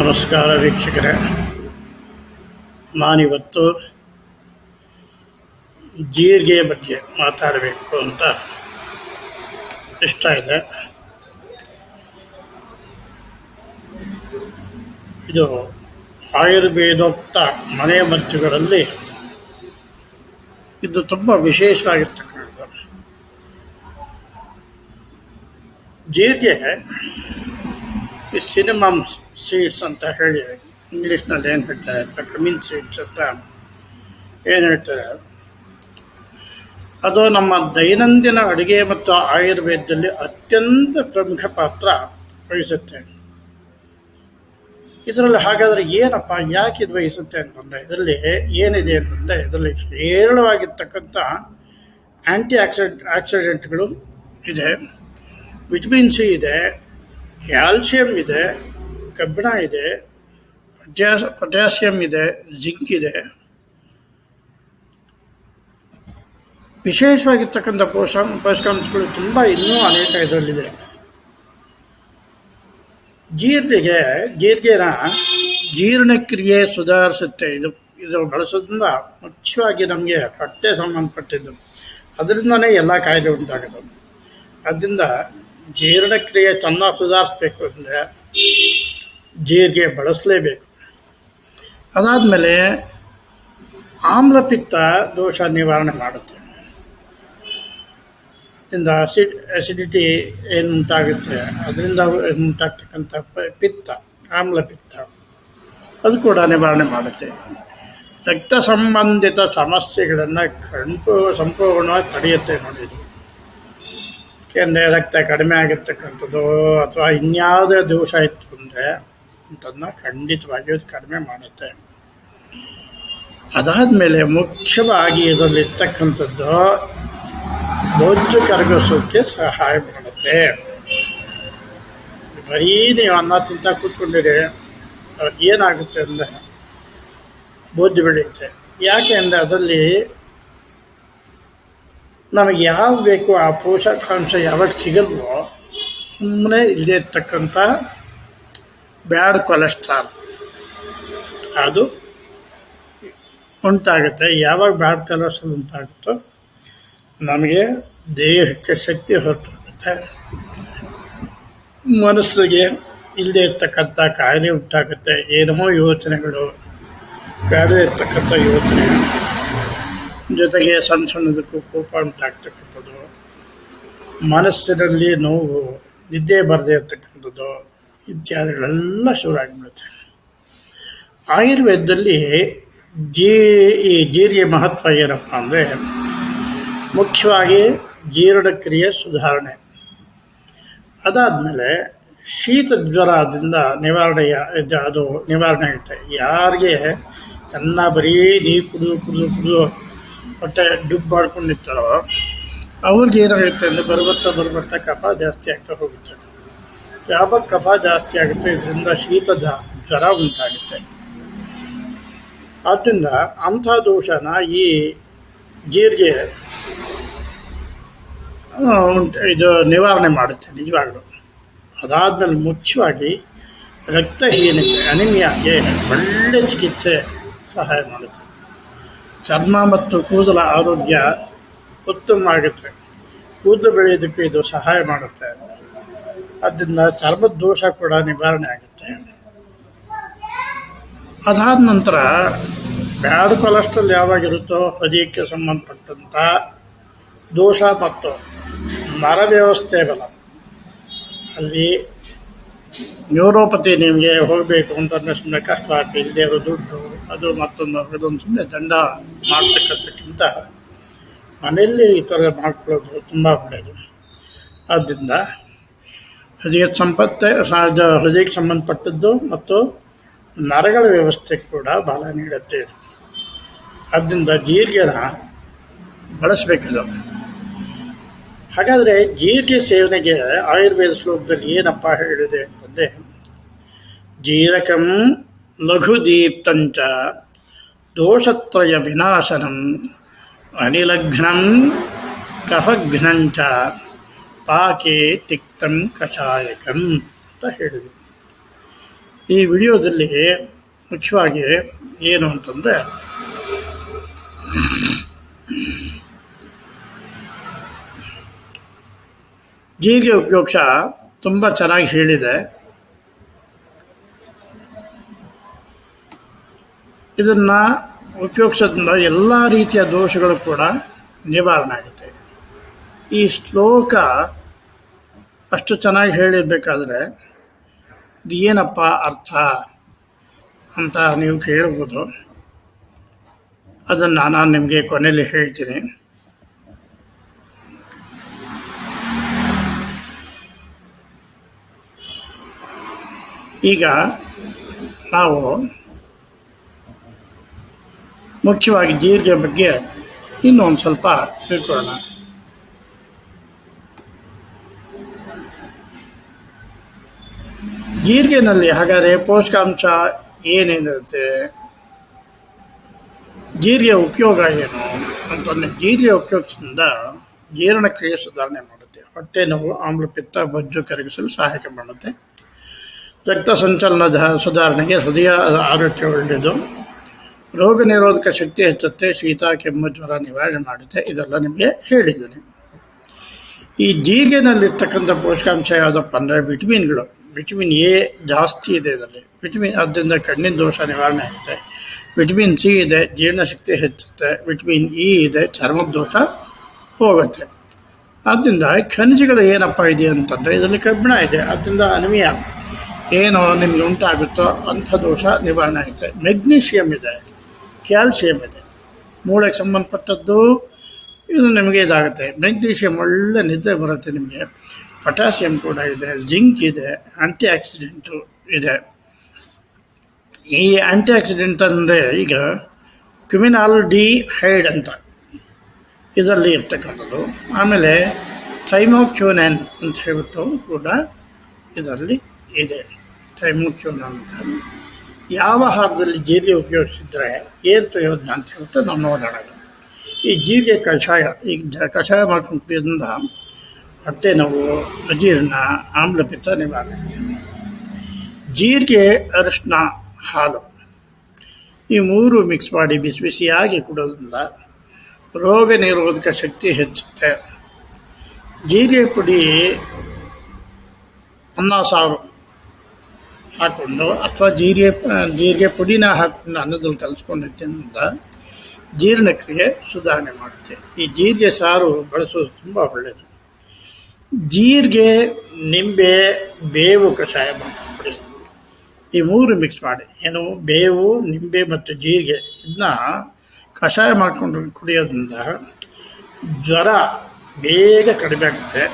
ನಮಸ್ಕಾರ ವೀಕ್ಷಕರೇ. ನಾನಿವತ್ತು ಜೀರಿಗೆಯ ಬಗ್ಗೆ ಮಾತಾಡಬೇಕು ಅಂತ ಇಷ್ಟ ಇದೆ. ಇದು ಆಯುರ್ವೇದೋಕ್ತ ಮನೆ ಮದ್ದುಗಳಲ್ಲಿ ಇದು ತುಂಬ ವಿಶೇಷವಾಗಿರ್ತಕ್ಕಂಥದ್ದು. ಜೀರಿಗೆ ಈ ಸಿನಿಮಮ್ ಸೀಡ್ಸ್ ಅಂತ ಹೇಳಿ ಇಂಗ್ಲೀಷ್ನಲ್ಲಿ ಏನು ಹೇಳ್ತಾರೆ? ಅಥವಾ ಕಮಿನ್ ಸೀಟ್ಸ್ ಅಂತ ಏನು ಹೇಳ್ತಾರೆ? ಅದು ನಮ್ಮ ದೈನಂದಿನ ಅಡುಗೆ ಮತ್ತು ಆಯುರ್ವೇದದಲ್ಲಿ ಅತ್ಯಂತ ಪ್ರಮುಖ ಪಾತ್ರ ವಹಿಸುತ್ತೆ. ಇದರಲ್ಲಿ ಹಾಗಾದರೆ ಏನಪ್ಪ? ಯಾಕೆ ಇದು ವಹಿಸುತ್ತೆ ಅಂತಂದರೆ, ಇದರಲ್ಲಿ ಏನಿದೆ ಅಂತಂದರೆ, ಇದರಲ್ಲಿ ಹೇರಳವಾಗಿರ್ತಕ್ಕಂಥ ಆ್ಯಂಟಿ ಆಕ್ಸಿಡ್ ಆಕ್ಸಿಡೆಂಟ್ಗಳು ಇದೆ. ವಿಟಮಿನ್ ಸಿ ಇದೆ. ಕ್ಯಾಲ್ಸಿಯಂ ಇದೆ, ಕಬ್ಬಿಣ ಇದೆ, ಪೊಟ್ಯಾಸ್, ಪೊಟ್ಯಾಸಿಯಂ ಇದೆ, ಜಿಂಕ್ ಇದೆ. ವಿಶೇಷವಾಗಿರ್ತಕ್ಕಂಥ ಪೋಷ, ಪೋಷಕಾಂಶಗಳು ತುಂಬ ಇನ್ನೂ ಅನೇಕ ಇದರಲ್ಲಿದೆ. ಜೀರಿಗೆ ಜೀರಿಗೆನ ಜೀರ್ಣಕ್ರಿಯೆ ಸುಧಾರಿಸುತ್ತೆ. ಇದು ಇದು ಬಳಸೋದ್ರಿಂದ ಮುಖ್ಯವಾಗಿ ನಮಗೆ ಹೊಟ್ಟೆ ಸಂಬಂಧಪಟ್ಟಿದ್ದು. ಅದರಿಂದನೇ ಎಲ್ಲ ಕಾಯಿಲೆ ಉಂಟಾಗೋದು. ಅದರಿಂದ ಜೀರ್ಣಕ್ರಿಯೆ ಚೆನ್ನಾಗಿ ಸುಧಾರಿಸ್ಬೇಕು ಅಂದರೆ ಜೀರಿಗೆ ಬಳಸಲೇಬೇಕು. ಅದಾದಮೇಲೆ ಆಮ್ಲಪಿತ್ತ ದೋಷ ನಿವಾರಣೆ ಮಾಡುತ್ತೆ. ಅದರಿಂದ ಅಸಿಡ್ ಅಸಿಡಿಟಿ ಏನು ಉಂಟಾಗುತ್ತೆ ಅದರಿಂದ ಉಂಟಾಗ್ತಕ್ಕಂಥ ಪಿತ್ತ, ಆಮ್ಲಪಿತ್ತ ಅದು ಕೂಡ ನಿವಾರಣೆ ಮಾಡುತ್ತೆ. ರಕ್ತ ಸಂಬಂಧಿತ ಸಮಸ್ಯೆಗಳನ್ನು ಕಂಪು, ಸಂಪೂರ್ಣವಾಗಿ ತಡೆಯುತ್ತೆ ನೋಡಿ ಯಾಕೆಂದರೆ ರಕ್ತ ಕಡಿಮೆ ಆಗಿರ್ತಕ್ಕಂಥದ್ದು ಅಥವಾ ಇನ್ಯಾವುದೇ ದೋಷ ಇತ್ತು ಅಂದರೆ ಅದನ್ನು ಖಂಡಿತವಾಗಿಯೂ ಕಡಿಮೆ ಮಾಡುತ್ತೆ. ಅದಾದಮೇಲೆ ಮುಖ್ಯವಾಗಿ ಇದರಲ್ಲಿರ್ತಕ್ಕಂಥದ್ದು ಬೊಜ್ಜು ಕರಗಿಸೋಕ್ಕೆ ಸಹಾಯ ಮಾಡುತ್ತೆ. ಬರೀ ನೀವು ಅನ್ನ ತಿಂತ ಕೂತ್ಕೊಂಡಿರಿ ಏನಾಗುತ್ತೆ ಅಂದರೆ ಬೊಜ್ಜು ಬೆಳೆಯುತ್ತೆ. ಯಾಕೆ ಅಂದರೆ ಅದರಲ್ಲಿ ನಮಗೆ ಯಾವ ಬೇಕೋ ಆ ಪೋಷಕಾಂಶ ಯಾವಾಗ ಸಿಗಲ್ವೋ ಸುಮ್ಮನೆ ಇಲ್ಲದೆ ಇರ್ತಕ್ಕಂಥ ಬ್ಯಾಡ್ ಕೊಲೆಸ್ಟ್ರಾಲ್. ಅದು ಉಂಟಾಗುತ್ತೆ. ಯಾವಾಗ ಬ್ಯಾಡ್ ಕೊಲೆಸ್ಟ್ರಾಲ್ ಉಂಟಾಗುತ್ತೋ ನಮಗೆ ದೇಹಕ್ಕೆ ಶಕ್ತಿ ಹೊರಟೋಗುತ್ತೆ. ಮನಸ್ಸಿಗೆ ಇಲ್ಲದೆ ಇರ್ತಕ್ಕಂಥ ಕಾಯಿಲೆ ಉಂಟಾಗುತ್ತೆ. ಏನೋ ಯೋಚನೆಗಳು, ಬ್ಯಾಡದೇ ಇರ್ತಕ್ಕಂಥ ಯೋಚನೆ ಜೊತೆಗೆ ಸಣ್ಣ ಸಣ್ಣದಕ್ಕೂ ಕೋಪ ಉಂಟಾಗ್ತಕ್ಕಂಥದ್ದು ಮನಸ್ಸಿನಲ್ಲಿ ನೋವು, ನಿದ್ದೆ ಬರದೇ ಇರ್ತಕ್ಕಂಥದ್ದು ಇತ್ಯಾದಿಗಳೆಲ್ಲ ಶುರು ಆಗಿಬಿಡುತ್ತೆ. ಆಯುರ್ವೇದದಲ್ಲಿ ಜೀ, ಈ ಜೀರಿಗೆ ಮಹತ್ವ ಏನಪ್ಪ ಅಂದರೆ, ಮುಖ್ಯವಾಗಿ ಜೀರ್ಣಕ್ರಿಯೆ ಸುಧಾರಣೆ. ಅದಾದಮೇಲೆ ಶೀತ ಜ್ವರದಿಂದ ನಿವಾರಣೆ ಅದು ನಿವಾರಣೆ ಆಗುತ್ತೆ. ಯಾರಿಗೆ ತನ್ನ ಬರೀ ನೀರು ಕುಡಿದು ಕುಡಿದು ಕುಡಿದು ಹೊಟ್ಟೆ ಡುಬ್ ಮಾಡ್ಕೊಂಡಿರ್ತಾರೋ ಅವ್ರಿಗೆ ಏನಾಗುತ್ತೆ ಅಂದರೆ ಬರ್ಬರ್ತಾ ಬರ್ಬರ್ತಾ ಕಫ ಜಾಸ್ತಿ ಆಗ್ತಾ ಹೋಗುತ್ತೆ. ಯಾವಾಗ ಕಫ ಜಾಸ್ತಿ ಆಗುತ್ತೆ, ಇದರಿಂದ ಶೀತದ ಜ್ವರ ಉಂಟಾಗುತ್ತೆ. ಆದ್ದರಿಂದ ಅಂಥ ದೋಷನ ಈ ಜೀರಿಗೆ ಉಂಟು, ಇದು ನಿವಾರಣೆ ಮಾಡುತ್ತೆ ನಿಜವಾಗ್ಲೂ. ಅದಾದಮೇಲೆ ಮುಖ್ಯವಾಗಿ ರಕ್ತಹೀನತೆ ಅನಿಮಿಯಾಗೆ ಒಳ್ಳೆ ಚಿಕಿತ್ಸೆ ಸಹಾಯ ಮಾಡುತ್ತೆ. ಚರ್ಮ ಮತ್ತು ಕೂದಲ ಆರೋಗ್ಯ ಉತ್ತಮ ಆಗುತ್ತೆ ಕೂದಲು ಬೆಳೆಯೋದಕ್ಕೆ ಇದು ಸಹಾಯ ಮಾಡುತ್ತೆ. ಅದರಿಂದ ಚರ್ಮದ ದೋಷ ಕೂಡ ನಿವಾರಣೆ ಆಗುತ್ತೆ. ಅದಾದ ನಂತರ ಬ್ಯಾಡ್ ಕೊಲೆಸ್ಟ್ರಾಲ್ ಯಾವಾಗಿರುತ್ತೋ ಹೃದಯಕ್ಕೆ ಸಂಬಂಧಪಟ್ಟಂಥ ದೋಷ ಮತ್ತು ನರ ವ್ಯವಸ್ಥೆ ಬಲ. ಅಲ್ಲಿ ನ್ಯೂರೋಪತಿ ನಿಮಗೆ ಹೋಗಬೇಕು ಅಂತ ಸುಮ್ಮನೆ ಕಷ್ಟ ಆಗ್ತದೆ ಇಲ್ಲದೆ ಇರೋ ದುಡ್ಡು. ಅದು ಮತ್ತೊಂದು ಅದೊಂದು ಸುಮ್ಮನೆ ದಂಡ ಮಾಡ್ತಕ್ಕಂಥಕ್ಕಿಂತ ಮನೆಯಲ್ಲಿ ಈ ಥರ ಮಾಡ್ಕೊಳ್ಳೋದು ತುಂಬ ಒಳ್ಳೆಯದು ಆದ್ದರಿಂದ ಹೃದಯ ಸಂಪತ್ತೆ ಹೃದಯಕ್ಕೆ ಸಂಬಂಧಪಟ್ಟದ್ದು ಮತ್ತು ನರಗಳ ವ್ಯವಸ್ಥೆ ಕೂಡ ಬಲ ನೀಡುತ್ತೆ. ಆದ್ದರಿಂದ ಜೀರಿಗೆನ ಬಳಸಬೇಕಿಲ್ಲ ಹಾಗಾದರೆ ಜೀರಿಗೆ ಸೇವನೆಗೆ ಆಯುರ್ವೇದ ಶ್ಲೋಕದಲ್ಲಿ ಏನಪ್ಪ ಹೇಳಿದೆ ಅಂತಂದರೆ ಜೀರಕಂ ಲಘುದೀಪ್ತಂಚ ದೋಷತ್ರಯ ವಿನಾಶನಂ ಅನಿಲಘ್ನಂ ಕಫಘ್ನಂಚ ಪಾಕೆ ತಿಕ್ತಂ ಕಷಾಯಕಂ ಅಂತ ಹೇಳಿದರು. ಈ ವಿಡಿಯೋದಲ್ಲಿ ಮುಖ್ಯವಾಗಿ ಏನು ಅಂತಂದರೆ, ಜೀರಿಗೆ ಉಪಯೋಗ ತುಂಬ ಚೆನ್ನಾಗಿ ಹೇಳಿದೆ. ಇದನ್ನು ಉಪಯೋಗಿಸೋದ್ರಿಂದ ಎಲ್ಲ ರೀತಿಯ ದೋಷಗಳು ಕೂಡ ನಿವಾರಣೆ ಆಗುತ್ತೆ. ಈ ಶ್ಲೋಕ ಅಷ್ಟು ಚೆನ್ನಾಗಿ ಹೇಳಿರಬೇಕಾದ್ರೆ, ಇದು ಏನಪ್ಪ ಅರ್ಥ ಅಂತ ನೀವು ಕೇಳ್ಬೋದು. ಅದನ್ನು ನಾನು ನಿಮಗೆ ಕೊನೆಯಲ್ಲಿ ಹೇಳ್ತೀನಿ. ಈಗ ನಾವು ಮುಖ್ಯವಾಗಿ ಜೀರಿಗೆ ಬಗ್ಗೆ ಇನ್ನೂ ಸ್ವಲ್ಪ ತಿಳ್ಕೊಳ್ಳೋಣ. ಜೀರಿಗೆನಲ್ಲಿ ಹಾಗಾದರೆ ಪೋಷಕಾಂಶ ಏನೇನಿರುತ್ತೆ ಜೀರಿಗೆ ಉಪಯೋಗ ಏನು? ಅಂತಂದರೆ ಜೀರಿಗೆ ಉಪಯೋಗಿಸಿದ ಜೀರ್ಣಕ್ರಿಯೆ ಸುಧಾರಣೆ ಮಾಡುತ್ತೆ. ಹೊಟ್ಟೆ ನೋವು, ಆಮ್ಲಪಿತ್ತ, ಬೊಜ್ಜು ಕರಗಿಸಲು ಸಹಾಯಕ ಮಾಡುತ್ತೆ. ರಕ್ತ ಸಂಚಲನದ ಸುಧಾರಣೆಗೆ ಹೃದಯ ಆರೋಗ್ಯ ಒಳ್ಳೆಯದು. ರೋಗ ನಿರೋಧಕ ಶಕ್ತಿ ಹೆಚ್ಚುತ್ತೆ, ಶೀತ, ಕೆಮ್ಮು, ಜ್ವರ ನಿವಾರಣೆ ಮಾಡುತ್ತೆ. ಇದೆಲ್ಲ ನಿಮಗೆ ಹೇಳಿದ್ದೀನಿ. ಈ ಜೀರಿಗೆನಲ್ಲಿರ್ತಕ್ಕಂಥ ಪೋಷಕಾಂಶ ಯಾವುದಪ್ಪ ಅಂದರೆ ವಿಟಮಿನ್ಗಳು. ವಿಟಮಿನ್ ಎ ಜಾಸ್ತಿ ಇದೆ ಇದರಲ್ಲಿ. ವಿಟಮಿನ್ ಅದರಿಂದ ಕಣ್ಣಿನ ದೋಷ ನಿವಾರಣೆ ಆಗುತ್ತೆ. ವಿಟಮಿನ್ ಸಿ ಇದೆ, ಜೀರ್ಣಶಕ್ತಿ ಹೆಚ್ಚುತ್ತೆ. ವಿಟಮಿನ್ ಇ ಇದೆ, ಚರ್ಮದ ದೋಷ ಹೋಗುತ್ತೆ. ಆದ್ದರಿಂದ ಖನಿಜಗಳು ಏನಪ್ಪ ಇದೆ ಅಂತಂದರೆ ಇದರಲ್ಲಿ ಕಬ್ಬಿಣ ಇದೆ. ಅದರಿಂದ ಅನಿಮಿಯ ಏನು ನಿಮಗೆ ಉಂಟಾಗುತ್ತೋ ಅಂಥ ದೋಷ ನಿವಾರಣೆ ಆಗುತ್ತೆ. ಮೆಗ್ನೀಷಿಯಮ್ ಇದೆ. ಕ್ಯಾಲ್ಸಿಯಂ ಇದೆ. ಮೂಳೆಗೆ ಸಂಬಂಧಪಟ್ಟದ್ದು ಇದು ನಿಮಗೆ ಇದಾಗುತ್ತೆ. ಮೆಗ್ನೀಷಿಯಮ್ ಒಳ್ಳೆ ನಿದ್ರೆ ಬರುತ್ತೆ ನಿಮಗೆ. ಪೊಟ್ಯಾಸಿಯಮ್ ಕೂಡ ಇದೆ. ಜಿಂಕ್ ಇದೆ. ಆ್ಯಂಟಿ ಆಕ್ಸಿಡೆಂಟು ಇದೆ. ಈ ಆ್ಯಂಟಿ ಆಕ್ಸಿಡೆಂಟ್ ಅಂದರೆ ಈಗ ಕ್ಯುಮಿನಾಲ್ ಡಿ ಹೈಡ್ ಅಂತ. ಇದರಲ್ಲಿ ಇರ್ತಕ್ಕಂಥದ್ದು. ಆಮೇಲೆ ಥೈಮೋಕ್ಯೂನೆನ್ ಅಂತ ಹೇಳ್ಬಿಟ್ಟು ಕೂಡ ಇದರಲ್ಲಿ ಇದೆ. ಥೈಮೋಕ್ಯೂನನ್ ಅಂತ. ಯಾವ ಆಹಾರದಲ್ಲಿ ಜೀರಿಗೆ ಉಪಯೋಗಿಸಿದ್ರೆ ಏನು ಪ್ರಯೋಜನ ಅಂತ ಹೇಳ್ಬಿಟ್ಟು ನಾವು ನೋಡೋಣ. ಈ ಜೀರಿಗೆ ಕಷಾಯ ಈಗ ಕಷಾಯ ಮಾಡ್ಕೊಂಡು ಕುಡಿಯೋದ್ರಿಂದ ಹೊಟ್ಟೆ ನೋವು ಅಜೀರ್ಣ ಆಮ್ಲಪಿತ್ತ ನಿವಾರಣೆ ಜೀರಿಗೆ ಅರಿಶಿನ ಹಾಲು ಈ ಮೂರು ಮಿಕ್ಸ್ ಮಾಡಿ ಬಿಸಿ ಬಿಸಿಯಾಗಿ ಕುಡೋದ್ರಿಂದ ರೋಗ ನಿರೋಧಕ ಶಕ್ತಿ ಹೆಚ್ಚುತ್ತೆ. ಜೀರಿಗೆ ಪುಡಿ ಅನ್ನ, ಸಾರು ಹಾಕ್ಕೊಂಡು ಅಥವಾ ಜೀರಿಗೆ ಜೀರಿಗೆ ಪುಡಿನ ಹಾಕ್ಕೊಂಡು ಅನ್ನದಲ್ಲಿ ಕಲಿಸ್ಕೊಂಡಿದ್ದರಿಂದ ಜೀರ್ಣಕ್ರಿಯೆ ಸುಧಾರಣೆ ಮಾಡುತ್ತೆ. ಈ ಜೀರಿಗೆ ಸಾರು ಬಳಸೋದು ತುಂಬ ಒಳ್ಳೆಯದು ಜೀರಿಗೆ, ನಿಂಬೆ, ಬೇವು ಕಷಾಯ ಮಾಡಿ ಈ ಮೂರು ಮಿಕ್ಸ್ ಮಾಡಿ. ಏನು, ಬೇವು, ನಿಂಬೆ ಮತ್ತು ಜೀರಿಗೆ ಇದನ್ನ ಕಷಾಯ ಮಾಡಿಕೊಂಡು ಕುಡಿಯೋದ್ರಿಂದ ಜ್ವರ ಬೇಗ ಕಡಿಮೆ ಆಗುತ್ತೆ.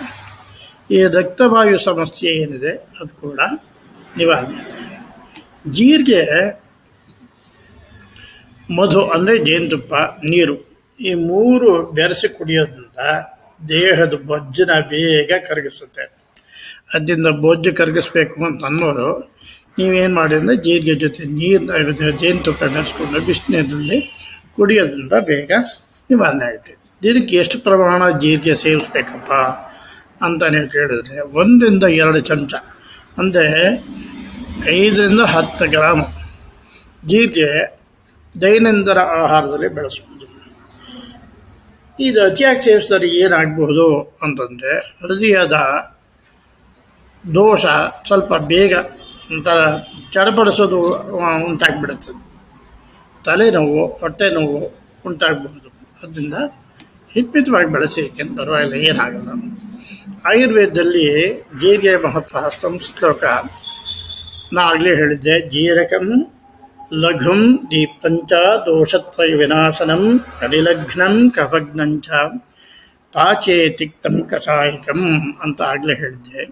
ಈ ರಕ್ತವಾಯು ಸಮಸ್ಯೆ ಏನಿದೆ, ಅದು ಕೂಡ ನಿವಾರಣೆ ಜೀರಿಗೆ, ಮಧು ಅಂದರೆ ಜೇನುತುಪ್ಪ, ನೀರು ಈ ಮೂರು ಬೆರೆಸಿ ಕುಡಿಯೋದ್ರಿಂದ ದೇಹದ ಬೊಜ್ಜನ ಬೇಗ ಕರಗಿಸುತ್ತೆ. ಅದರಿಂದ ಬೊಜ್ಜು ಕರಗಿಸ್ಬೇಕು ಅಂತ ಅನ್ನೋರು ನೀವೇನು ಮಾಡಿ ಅಂದರೆ ಜೀರಿಗೆ ಜೊತೆ ನೀರು, ಜೇನುತುಪ್ಪ ಬೆರೆಸ್ಕೊಂಡು ಬಿಸಿನೀರಲ್ಲಿ ಕುಡಿಯೋದ್ರಿಂದ ಬೇಗ ನಿವಾರಣೆ ಆಗುತ್ತೆ. ದಿನಕ್ಕೆ ಎಷ್ಟು ಪ್ರಮಾಣ ಜೀರಿಗೆ ಸೇವಿಸ್ಬೇಕಪ್ಪ ಅಂತ ನೀವು ಕೇಳಿದ್ರೆ ಒಂದರಿಂದ ಎರಡು ಚಮಚ. ಅಂದರೆ ಐದರಿಂದ ಹತ್ತು ಗ್ರಾಮ್ ಜೀರಿಗೆ ದೈನಂದಿನ ಆಹಾರದಲ್ಲಿ ಬೆಳೆಸ್ಬೋದು. ಇದು ಅತಿಯಾಗಿ ಸೇವಿಸಿದ್ರೆ ಏನಾಗಬಹುದು ಅಂತಂದರೆ ಹೃದಯದ ದೋಷ ಸ್ವಲ್ಪ ಬೇಗ ಒಂಥರ ಚಡಪಡಿಸೋದು ಉಂಟಾಗಿಬಿಡುತ್ತೆ. ತಲೆನೋವು ಹೊಟ್ಟೆ ನೋವು ಉಂಟಾಗಬಹುದು. ಅದರಿಂದ ಹಿತ್ಮಿತವಾಗಿ ಬೆಳೆಸಿ ಪರವಾಗಿಲ್ಲ, ಏನಾಗಲ್ಲ. ಆಯುರ್ವೇದದಲ್ಲಿ ಜೀರಿಗೆ ಮಹತ್ವ ಶ್ಲೋಕ ನಾ ಆಗಲೇ ಹೇಳಿದ್ದೆ, ಜೀರಕಂ ಲಘುಂ ದೀಪಂಚ ದೋಷತ್ರಯ ವಿನಾಶನಂ ಕಲಿಲಘ್ನಂ ಕಫಗ್ನಂಚ ಪಾಚೆ ತಿಕ್ತಂ ಕಷಾಯಕಂ ಅಂತ ಆಗಲೇ ಹೇಳಿದ್ದೆ.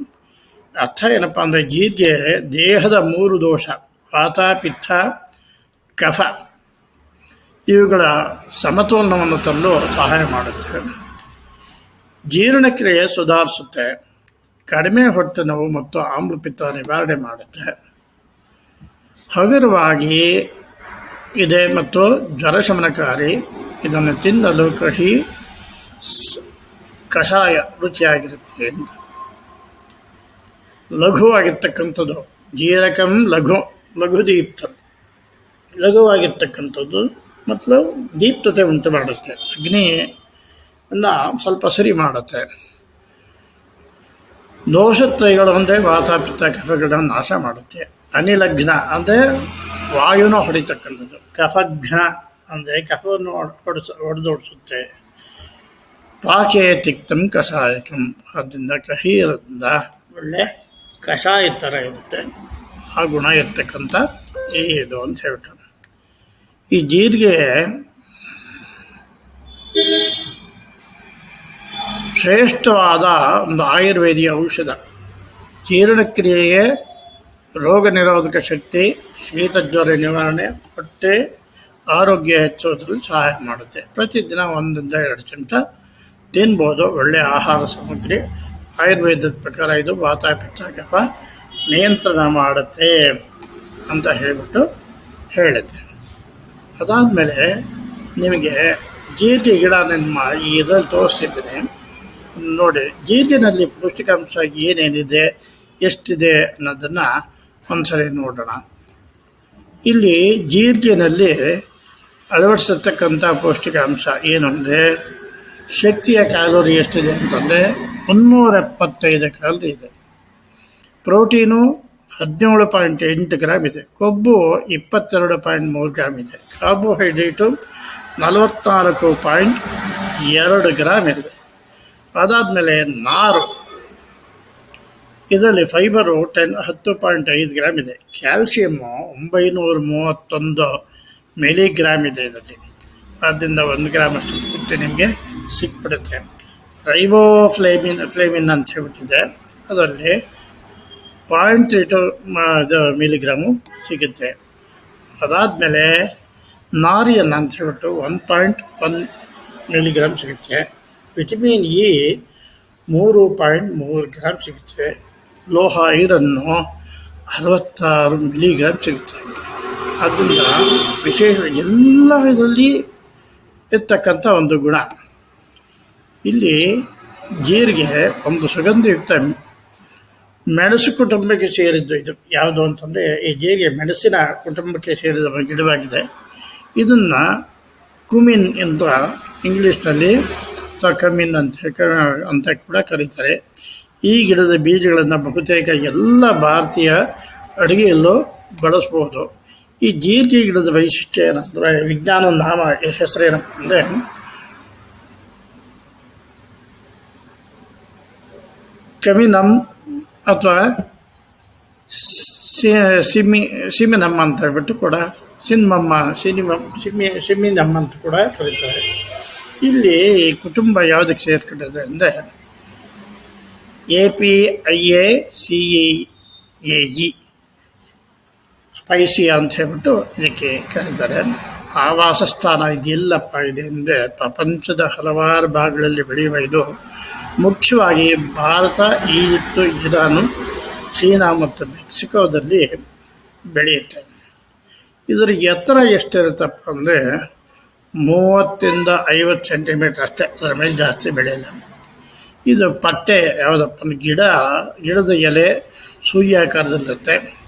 ಅರ್ಥ ಏನಪ್ಪ ಅಂದರೆ ಜೀರಿಗೆ ದೇಹದ ಮೂರು ದೋಷ ವಾತ ಪಿತ್ತ, ಕಫ, ಇವುಗಳ ಸಮತೋಲನವನ್ನು ತರಲು ಸಹಾಯ ಮಾಡುತ್ತೆ. ಜೀರ್ಣಕ್ರಿಯೆ ಸುಧಾರಿಸುತ್ತೆ. ಕಡಿಮೆ ಹೊಟ್ಟೆ ನೋವು ಮತ್ತು ಆಮ್ಲಪಿತ್ತ ನಿವಾರಣೆ ಮಾಡುತ್ತೆ. ಹಗುರವಾಗಿ ಇದೆ ಮತ್ತು ಜ್ವರಶಮನಕಾರಿ, ಇದನ್ನು ತಿನ್ನಲು ಕಹಿ ಕಷಾಯ ರುಚಿಯಾಗಿರುತ್ತೆ ಎಂದು. ಲಘುವಾಗಿರ್ತಕ್ಕಂಥದ್ದು, ಜೀರಕಂ ಲಘು ಲಘು ದೀಪ್ತ ಲಘುವಾಗಿರ್ತಕ್ಕಂಥದ್ದು ಮತ್ತು ದೀಪ್ತತೆ ಉಂಟು ಮಾಡುತ್ತೆ. ಅಗ್ನಿ ಎಲ್ಲ ಸ್ವಲ್ಪ ಸರಿ ಮಾಡುತ್ತೆ. ದೋಷತ್ರಯಗಳು ಅಂದರೆ ವಾತ ಪಿತ್ತ ಕಫಗಳನ್ನು ನಾಶ ಮಾಡುತ್ತೆ. ಅನಿಲಘ್ನ ಅಂದರೆ ವಾಯುನ ಹೊಡಿತಕ್ಕಂಥದ್ದು. ಕಫಘ್ನ ಅಂದರೆ ಕಫವನ್ನು ಹೊಡೆಸ ಹೊಡೆದೋಡಿಸುತ್ತೆ ಪಾಕೆ ತಿಕ್ತಂ ಕಷಾಯಕಂ. ಆದ್ದರಿಂದ ಕಹಿ ಇರೋದ್ರಿಂದ ಒಳ್ಳೆ ಕಷಾಯ ಥರ ಇರುತ್ತೆ. ಆ ಗುಣ ಇರ್ತಕ್ಕಂಥ ಇದು ಅಂತ ಹೇಳ್ತಾರೆ. ಈ ಜೀರಿಗೆ ಶ್ರೇಷ್ಠವಾದ ಒಂದು ಆಯುರ್ವೇದಿಯ ಔಷಧ. ಜೀರ್ಣಕ್ರಿಯೆಗೆ ರೋಗ ನಿರೋಧಕ ಶಕ್ತಿ, ಶೀತ ಜ್ವರ ನಿವಾರಣೆ, ಹೊಟ್ಟೆ ಆರೋಗ್ಯ ಹೆಚ್ಚೋದ್ರಲ್ಲಿ ಸಹಾಯ ಮಾಡುತ್ತೆ. ಪ್ರತಿದಿನ ಒಂದರಿಂದ ಎರಡು ಚಮಚ ತಿನ್ಬೋದು. ಒಳ್ಳೆಯ ಆಹಾರ ಸಾಮಗ್ರಿ. ಆಯುರ್ವೇದದ ಪ್ರಕಾರ ಇದು ವಾತ ಪಿತ್ತ ಕಫ ನಿಯಂತ್ರಣ ಮಾಡುತ್ತೆ ಅಂತ ಹೇಳಿಬಿಟ್ಟು ಹೇಳುತ್ತೆ. ಅದಾದಮೇಲೆ ನಿಮಗೆ ಜೀರಿಗೆ ಗಿಡ ನಿಮ್ಮ ಇದರಲ್ಲಿ ತೋರಿಸಿದ್ದೀನಿ. ನೋಡಿ ಜೀರಿಗೆನಲ್ಲಿ ಪೌಷ್ಟಿಕಾಂಶ ಏನೇನಿದೆ, ಎಷ್ಟಿದೆ ಅನ್ನೋದನ್ನು ಒಂದ್ಸರಿ ನೋಡೋಣ. ಇಲ್ಲಿ ಜೀರಿಗೆನಲ್ಲಿ ಅಳವಡಿಸಿರ್ತಕ್ಕಂಥ ಪೌಷ್ಟಿಕಾಂಶ ಏನು ಅಂದರೆ, ಶಕ್ತಿಯ ಕ್ಯಾಲೋರಿ ಎಷ್ಟಿದೆ ಅಂತಂದರೆ ಮುನ್ನೂರ ಎಪ್ಪತ್ತೈದು ಕ್ಯಾಲೋರಿ ಇದೆ. ಪ್ರೋಟೀನು ಹದಿನೇಳು ಪಾಯಿಂಟ್ ಎಂಟು ಗ್ರಾಮ್ ಇದೆ. ಕೊಬ್ಬು ಇಪ್ಪತ್ತೆರಡು ಪಾಯಿಂಟ್ ಮೂರು ಗ್ರಾಮ್ ಇದೆ. ಕಾರ್ಬೋಹೈಡ್ರೇಟು ನಲವತ್ನಾಲ್ಕು ಪಾಯಿಂಟ್ ಎರಡು ಗ್ರಾಮ್ ಇದೆ. ಅದಾದಮೇಲೆ ನಾರು. ಇದರಲ್ಲಿ ಫೈಬರು ಟೆನ್, ಹತ್ತು ಪಾಯಿಂಟ್ ಐದು ಗ್ರಾಮ್ ಇದೆ. ಕ್ಯಾಲ್ಸಿಯಮ್ಮು ಒಂಬೈನೂರ ಮೂವತ್ತೊಂದು ಮಿಲಿಗ್ರಾಮ್ ಇದೆ ಇದರಲ್ಲಿ. ಆದ್ದರಿಂದ ಒಂದು ಗ್ರಾಮ್ ಅಷ್ಟು ಪೂರ್ತಿ ನಿಮಗೆ, ಸಿಕ್ಬಿಡುತ್ತೆ. ರೈಬೋ ಫ್ಲೇಮಿನ್ ಫ್ಲೇಮಿನ್ ಅಂತ ಹೇಳ್ಬಿಟ್ಟಿದೆ. ಅದರಲ್ಲಿ ಪಾಯಿಂಟ್ ತ್ರೀ ಟು ಮಿಲಿಗ್ರಾಮು ಸಿಗುತ್ತೆ. ಅದಾದಮೇಲೆ ನಾರಿಯನ್ ಅಂತ ಹೇಳ್ಬಿಟ್ಟು ಒನ್ ಪಾಯಿಂಟ್ ಒನ್ ಮಿಲಿಗ್ರಾಮ್ ಸಿಗುತ್ತೆ. ವಿಟಮಿನ್ ಇ ಮೂರು ಪಾಯಿಂಟ್ ಮೂರು ಗ್ರಾಮ್ ಸಿಗುತ್ತೆ. ಲೋಹ ಐರನ್ನು ಅರವತ್ತಾರು ಮಿಲಿಗ್ರಾಮ್ ಸಿಗುತ್ತೆ. ಅದರಿಂದ ವಿಶೇಷ ಎಲ್ಲ ಇದರಲ್ಲಿ ಇರ್ತಕ್ಕಂಥ ಒಂದು ಗುಣ. ಇಲ್ಲಿ ಜೀರಿಗೆ ಒಂದು ಸುಗಂಧಯುಕ್ತ ಮೆಣಸು ಕುಟುಂಬಕ್ಕೆ ಸೇರಿದ್ದು ಇದು. ಯಾವುದು ಅಂತಂದರೆ ಈ ಜೀರಿಗೆ ಮೆಣಸಿನ ಕುಟುಂಬಕ್ಕೆ ಸೇರಿದ ಗಿಡವಾಗಿದೆ. ಇದನ್ನು ಕುಮಿನ್ ಅಂತ ಇಂಗ್ಲೀಷ್ನಲ್ಲಿ ಅಥವಾ ಕಮ್ಮಿನ್ ಅಂತ ಅಂತ ಕೂಡ ಕರೀತಾರೆ. ಈ ಗಿಡದ ಬೀಜಗಳನ್ನು ಬಹುತೇಕ ಎಲ್ಲ ಭಾರತೀಯ ಅಡುಗೆಯಲ್ಲೂ ಬಳಸ್ಬೋದು. ಈ ಜೀರಿಗೆ ಗಿಡದ ವೈಶಿಷ್ಟ್ಯ ಏನಂದರೆ, ವಿಜ್ಞಾನ ನಾಮ ಹೆಸರೇನಪ್ಪ ಅಂದರೆ, ಕಮಿನಮ್ ಅಥವಾ ಸಿ- ಸಿಮಿ ಸಿಮಿನಮ್ಮ ಅಂತ ಹೇಳ್ಬಿಟ್ಟು ಕೂಡ, ಸಿನ್ಮಮ್ಮ, ಸಿನಿಮಮ್, ಸಿಮಿ ಸಿಮಿನಮ್ಮ ಅಂತ ಕೂಡ ಕರೀತಾರೆ. ಇಲ್ಲಿ ಕುಟುಂಬ ಯಾವುದಕ್ಕೆ ಸೇರ್ಕೊಂಡಿದೆ ಅಂದರೆ A P I A, C A E ಪೈಸಿ ಅಂತ ಹೇಳ್ಬಿಟ್ಟು ಇದಕ್ಕೆ ಕರೀತಾರೆ. ಆವಾಸ ಸ್ಥಾನ ಇದೆಲ್ಲಪ್ಪ ಇದೆ ಅಂದರೆ ಪ್ರಪಂಚದ ಹಲವಾರು ಭಾಗಗಳಲ್ಲಿ ಬೆಳೆಯುವ ಇದು ಮುಖ್ಯವಾಗಿ ಭಾರತ, ಈಜಿಪ್ಟು, ಇರಾನು, ಚೀನಾ ಮತ್ತು ಮೆಕ್ಸಿಕೋದಲ್ಲಿ ಬೆಳೆಯುತ್ತೆ. ಇದರ ಎತ್ತರ ಎಷ್ಟಿರುತ್ತಪ್ಪ ಅಂದರೆ ಮೂವತ್ತಿಂದ ಐವತ್ತು ಸೆಂಟಿಮೀಟ್ರ್ ಅಷ್ಟೇ, ಅದರ ಮೇಲೆ ಜಾಸ್ತಿ ಬೆಳೆಯಲ್ಲ. ಇದು ಪಟ್ಟೆ, ಯಾವುದಪ್ಪ ಗಿಡ, ಗಿಡದ ಎಲೆ ಸೂರ್ಯಾಕಾರದಲ್ಲಿರುತ್ತೆ.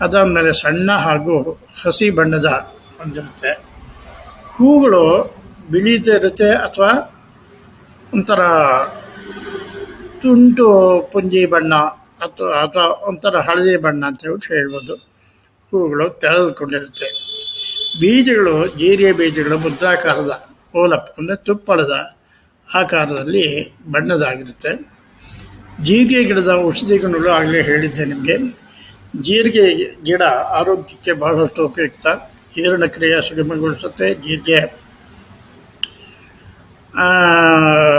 ಅದಾದಮೇಲೆ ಸಣ್ಣ ಹಾಗೂ ಹಸಿ ಬಣ್ಣದ ಹೊಂದಿರುತ್ತೆ. ಹೂಗಳು ಬಿಳಿದಿರುತ್ತೆ ಅಥವಾ ಒಂಥರ ತುಂಟು ಪುಂಜಿ ಬಣ್ಣ ಅಥವಾ ಅಥವಾ ಒಂಥರ ಹಳದಿ ಬಣ್ಣ ಅಂತ ಹೇಳ್ಬಿಟ್ಟು ಹೇಳ್ಬೋದು. ಹೂಗಳು ತೆರೆದುಕೊಂಡಿರುತ್ತೆ ಬೀಜಗಳು ಜೀರಿಯ ಬೀಜಗಳು ಮುದ್ರಾಕಾರದ ಓಲಪ್, ಅಂದರೆ ತುಪ್ಪಳದ ಆಕಾರದಲ್ಲಿ ಬಣ್ಣದಾಗಿರುತ್ತೆ. ಜೀರಿಗೆ ಗಿಡದ ಔಷಧಿ ಗುಣಗಳು ಆಗಲೇ ಹೇಳಿದ್ದೆ ನಿಮಗೆ. ಜೀರಿಗೆ ಗಿಡ ಆರೋಗ್ಯಕ್ಕೆ ಬಹಳಷ್ಟು ಉಪಯುಕ್ತ. ಜೀರ್ಣಕ್ರಿಯೆ ಸುಗಮಗೊಳಿಸುತ್ತೆ, ಜೀರಿಗೆ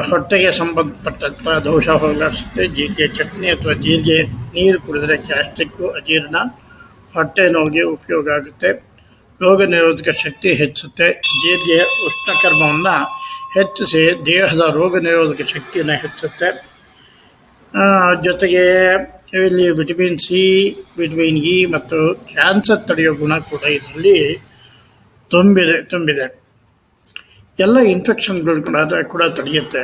ಹೊಟ್ಟೆಗೆ ಸಂಬಂಧಪಟ್ಟಂಥ ದೋಷ ಹೋಗಲಾಡಿಸುತ್ತೆ. ಜೀರಿಗೆ ಚಟ್ನಿ ಅಥವಾ ಜೀರಿಗೆ ನೀರು ಕುಡಿದ್ರೆ ಗ್ಯಾಸ್ಟ್ರಿಕ್ಕು, ಅಜೀರ್ಣ, ಹೊಟ್ಟೆ ನೋವಿಗೆ ಉಪಯೋಗ ಆಗುತ್ತೆ. ರೋಗ ನಿರೋಧಕ ಶಕ್ತಿ ಹೆಚ್ಚುತ್ತೆ. ಜೀರಿಗೆ ಉಷ್ಣಕರ್ಮವನ್ನು ಹೆಚ್ಚಿಸಿ ದೇಹದ ರೋಗ ನಿರೋಧಕ ಶಕ್ತಿಯನ್ನು ಹೆಚ್ಚುತ್ತೆ. ಜೊತೆಗೆ ಇಲ್ಲಿ ವಿಟಮಿನ್ ಸಿ ವಿಟಮಿನ್ ಇ ಮತ್ತು ಕ್ಯಾನ್ಸರ್ ತಡೆಯೋ ಗುಣ ಕೂಡ ಇದರಲ್ಲಿ ತುಂಬಿದೆ ತುಂಬಿದೆ. ಎಲ್ಲ ಇನ್ಫೆಕ್ಷನ್ಗಳು ಕೂಡ ಕೂಡ ತಡೆಯುತ್ತೆ.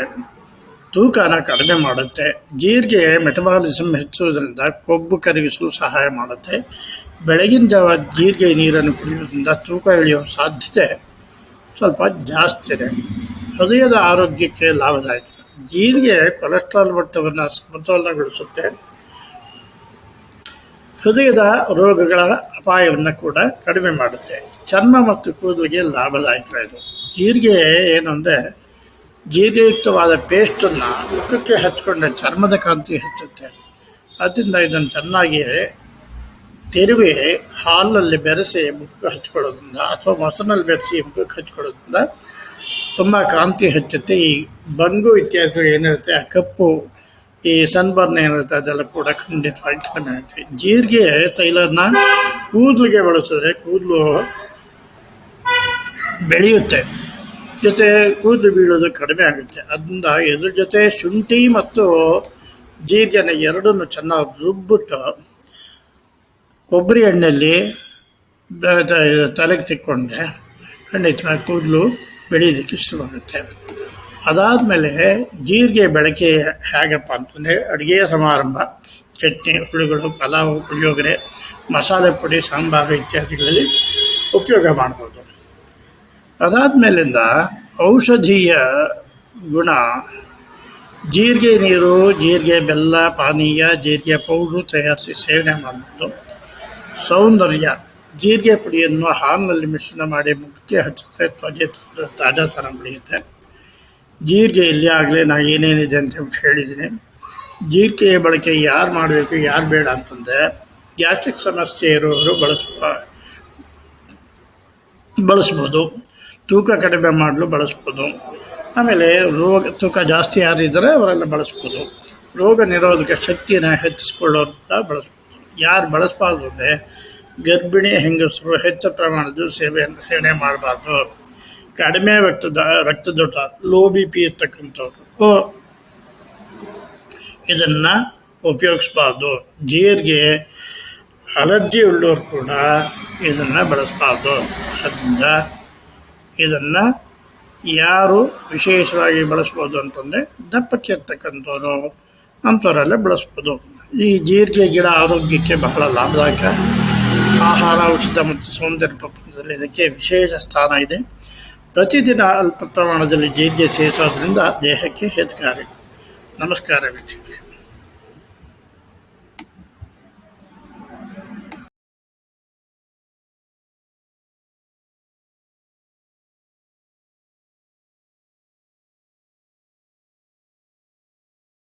ತೂಕನ ಕಡಿಮೆ ಮಾಡುತ್ತೆ. ಜೀರಿಗೆ ಮೆಟಬಾಲಿಸಮ್ ಹೆಚ್ಚುವುದರಿಂದ ಕೊಬ್ಬು ಕರಗಿಸಲು ಸಹಾಯ ಮಾಡುತ್ತೆ. ಬೆಳಗಿನ ಜಾವ ಜೀರಿಗೆ ನೀರನ್ನು ಕುಡಿಯೋದ್ರಿಂದ ತೂಕ ಇಳಿಯುವ ಸಾಧ್ಯತೆ ಸ್ವಲ್ಪ ಜಾಸ್ತಿ ಇದೆ. ಹೃದಯದ ಆರೋಗ್ಯಕ್ಕೆ ಲಾಭದಾಯಕ. ಜೀರಿಗೆ ಕೊಲೆಸ್ಟ್ರಾಲ್ ಮಟ್ಟವನ್ನು ಸಮತೋಲನಗೊಳಿಸುತ್ತೆ. ಹೃದಯದ ರೋಗಗಳ ಅಪಾಯವನ್ನು ಕೂಡ ಕಡಿಮೆ ಮಾಡುತ್ತೆ. ಚರ್ಮ ಮತ್ತು ಕೂದಲಿಗೆ ಲಾಭದಾಯಕ ಇದು. ಜೀರಿಗೆ ಏನು ಅಂದರೆ ಜೀರಿಗೆಯುಕ್ತವಾದ ಪೇಸ್ಟನ್ನು ಮುಖಕ್ಕೆ ಹಚ್ಕೊಂಡ್ರೆ ಚರ್ಮದ ಕಾಂತಿ ಹೆಚ್ಚುತ್ತೆ. ಅದರಿಂದ ಇದನ್ನು ಚೆನ್ನಾಗಿ ತಿರುವಿ ಹಾಲಲ್ಲಿ ಬೆರೆಸಿ ಮುಖಕ್ಕೆ ಹಚ್ಕೊಳ್ಳೋದ್ರಿಂದ ಅಥವಾ ಮೊಸರಿನಲ್ಲಿ ಬೆರೆಸಿ ಮುಖಕ್ಕೆ ಹಚ್ಕೊಳ್ಳೋದ್ರಿಂದ ತುಂಬ ಕಾಂತಿ ಹೆಚ್ಚುತ್ತೆ. ಈ ಬಂಗು ಇತ್ಯಾದಿಗಳು ಏನಿರುತ್ತೆ, ಆ ಕಪ್ಪು, ಈ ಸನ್ಬರ್ನ್ ಏನಿರುತ್ತೆ, ಅದೆಲ್ಲ ಕೂಡ ಖಂಡಿತವಾಗಿ ಕಡಿಮೆ ಆಗುತ್ತೆ. ಜೀರಿಗೆ ತೈಲನ ಕೂದಲಿಗೆ ಬಳಸಿದ್ರೆ ಕೂದಲು ಬೆಳೆಯುತ್ತೆ. ಜೊತೆ ಕೂದಲು ಬೀಳೋದು ಕಡಿಮೆ ಆಗುತ್ತೆ. ಅದರಿಂದ ಇದ್ರ ಜೊತೆ ಶುಂಠಿ ಮತ್ತು ಜೀರಿಗೆನ ಎರಡನ್ನು ಚೆನ್ನಾಗಿ ರುಬ್ಬಿಟ್ಟು ಕೊಬ್ಬರಿ ಎಣ್ಣೆಯಲ್ಲಿ ತಲೆಗೆ ತಿಕ್ಕೊಂಡ್ರೆ ಖಂಡಿತ ಕೂದಲು ಬೆಳೆಯೋದಕ್ಕೆ ಶುರುವಾಗುತ್ತೆ. ಅದಾದಮೇಲೆ ಜೀರಿಗೆ ಬಳಕೆ ಹೇಗಪ್ಪ ಅಂತಂದರೆ ಅಡುಗೆ ಸಮಾರಂಭ, ಚಟ್ನಿ, ಹುಳುಗಳು, ಪಲಾವು, ಪುಳಿಯೋಗರೆ, ಮಸಾಲೆ ಪುಡಿ, ಸಾಂಬಾರು ಇತ್ಯಾದಿಗಳಲ್ಲಿ ಉಪಯೋಗ ಮಾಡ್ಬೋದು. ಅದಾದಮೇಲಿಂದ ಔಷಧೀಯ ಗುಣ, ಜೀರಿಗೆ ನೀರು, ಜೀರಿಗೆ ಬೆಲ್ಲ, ಪಾನೀಯ, ಜೀರಿಗೆ ಪೌಡ್ರು ತಯಾರಿಸಿ ಸೇವನೆ ಮಾಡ್ಬೋದು. ಸೌಂದರ್ಯ, ಜೀರಿಗೆ ಪುಡಿಯನ್ನು ಹಾಲಿನಲ್ಲಿ ಮಿಶ್ರಣ ಮಾಡಿ ಮುಖಕ್ಕೆ ಹಚ್ಚಿದ್ರೆ ತಾಜಾ ಥರ ಬೆಳೆಯುತ್ತೆ ಜೀರಿಗೆಯಲ್ಲಿ ಆಗಲೇ ನಾನು ಏನೇನಿದೆ ಅಂತ ಹೇಳ್ಬಿಟ್ಟು ಹೇಳಿದ್ದೀನಿ. ಜೀರಿಗೆ ಬಳಕೆ ಯಾರು ಮಾಡಬೇಕು, ಯಾರು ಬೇಡ ಅಂತಂದರೆ ಗ್ಯಾಸ್ಟ್ರಿಕ್ ಸಮಸ್ಯೆ ಇರೋರು ಬಳಸುವ, ಬಳಸ್ಬೋದು. ತೂಕ ಕಡಿಮೆ ಮಾಡಲು ಬಳಸ್ಬೋದು. ಆಮೇಲೆ ರೋಗ, ತೂಕ ಜಾಸ್ತಿ ಯಾರಿದ್ದಾರೆ ಅವರೆಲ್ಲ ಬಳಸ್ಬೋದು. ರೋಗ ನಿರೋಧಕ ಶಕ್ತಿಯನ್ನು ಹೆಚ್ಚಿಸ್ಕೊಳ್ಳೋರು ಕೂಡ ಬಳಸ್ಬೋದು. ಯಾರು ಬಳಸಬಾರ್ದು ಅಂದರೆ ಗರ್ಭಿಣಿ ಹೆಂಗಸರು ಹೆಚ್ಚು ಪ್ರಮಾಣದ ಸೇವೆಯನ್ನು ಸೇವನೆ ಮಾಡಬಾರ್ದು. ಕಡಿಮೆ ರಕ್ತದ ರಕ್ತದೊತ್ತ ಲೋ ಬಿ ಪಿ ಇರ್ತಕ್ಕಂಥವ್ರು. ಇದನ್ನು ಉಪಯೋಗಿಸ್ಬಾರ್ದು. ಜೀರಿಗೆ ಅಲರ್ಜಿ ಉಳ್ಳೋರು ಕೂಡ ಇದನ್ನು ಬಳಸಬಾರ್ದು. ಅದರಿಂದ ಇದನ್ನು ಯಾರು ವಿಶೇಷವಾಗಿ ಬಳಸ್ಬೋದು ಅಂತಂದರೆ ದಪ್ಪಕ್ಕೆ ಇರ್ತಕ್ಕಂಥವ್ರು. ಅಂಥವರೆಲ್ಲ ಬಳಸ್ಬೋದು. ಈ ಜೀರಿಗೆ ಗಿಡ ಆರೋಗ್ಯಕ್ಕೆ ಬಹಳ ಲಾಭದಾಯಕ. ಆಹಾರ, ಔಷಧ ಮತ್ತು ಸೌಂದರ್ಯ ಪ್ರಪಂಚದಲ್ಲಿ ಇದಕ್ಕೆ ವಿಶೇಷ ಸ್ಥಾನ ಇದೆ. ಪ್ರತಿದಿನ ಅಲ್ಪ ಪ್ರಮಾಣದಲ್ಲಿ ಜೀರಿಗೆ ಸೇರಿಸೋದ್ರಿಂದ ದೇಹಕ್ಕೆ ಹಿತಕಾರಿ. ನಮಸ್ಕಾರ ವೀಕ್ಷಕರೇ.